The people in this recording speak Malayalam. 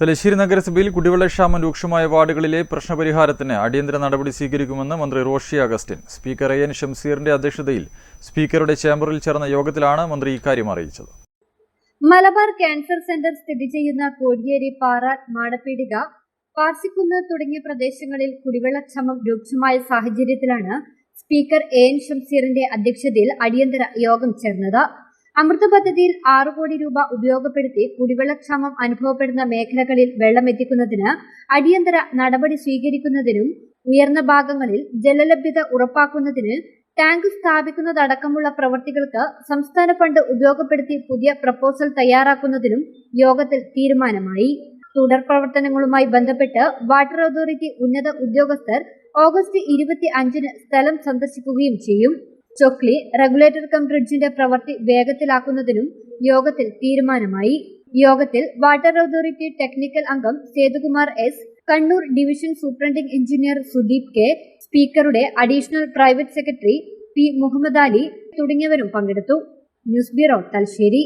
തലശ്ശേരി നഗരസഭയിൽ കുടിവെള്ളക്ഷാമം രൂക്ഷമായ വാർഡുകളിലെ പ്രശ്നപരിഹാരത്തിന് അടിയന്തര നടപടി സ്വീകരിക്കുമെന്ന് മന്ത്രി Roshy Augustine. Speaker A N ഷംസീറിന്റെ അധ്യക്ഷതയിൽ സ്പീക്കറുടെ ചേംബറിൽ ചേർന്ന യോഗത്തിലാണ് മന്ത്രി ഇക്കാര്യം അറിയിച്ചത്. മലബാർ ക്യാൻസർ സെന്റർ സ്ഥിതി ചെയ്യുന്ന കോടിയേരി പാറ മാടപ്പീടിക പാർസിക്കുന്ന് തുടങ്ങിയ പ്രദേശങ്ങളിൽ കുടിവെള്ളക്ഷാമം രൂക്ഷമായ സാഹചര്യത്തിലാണ് സ്പീക്കർ എ എൻ ഷംസീറിന്റെ അധ്യക്ഷതയിൽ അടിയന്തര യോഗം ചേർന്നത്. അമൃത പദ്ധതിയിൽ ആറു കോടി രൂപ ഉപയോഗപ്പെടുത്തി കുടിവെള്ളക്ഷാമം അനുഭവപ്പെടുന്ന മേഖലകളിൽ വെള്ളം എത്തിക്കുന്നതിന് അടിയന്തര നടപടി സ്വീകരിക്കുന്നതിനും ഉയർന്ന ഭാഗങ്ങളിൽ ജലലഭ്യത ഉറപ്പാക്കുന്നതിന് ടാങ്ക് സ്ഥാപിക്കുന്നതടക്കമുള്ള പ്രവൃത്തികൾക്ക് സംസ്ഥാന ഫണ്ട് ഉപയോഗപ്പെടുത്തി പുതിയ പ്രപ്പോസൽ തയ്യാറാക്കുന്നതിനും യോഗത്തിൽ തീരുമാനമായി. തുടർ പ്രവർത്തനങ്ങളുമായി ബന്ധപ്പെട്ട് വാട്ടർ അതോറിറ്റി ഉന്നത ഉദ്യോഗസ്ഥർ ഓഗസ്റ്റ് ഇരുപത്തി അഞ്ചിന് സ്ഥലം സന്ദർശിക്കുകയും ചെയ്യും. ചൊക്ലി റെഗുലേറ്റർ കം ബ്രിഡ്ജിന്റെ പ്രവൃത്തി വേഗത്തിലാക്കുന്നതിനും യോഗത്തിൽ തീരുമാനമായി. യോഗത്തിൽ വാട്ടർ അതോറിറ്റി ടെക്നിക്കൽ അംഗം Sethukumar S Kannur division superintending engineer Sudeep K സ്പീക്കറുടെ additional private secretary P Muhammad Ali തുടങ്ങിയവരും പങ്കെടുത്തു. News bureau Thalassery.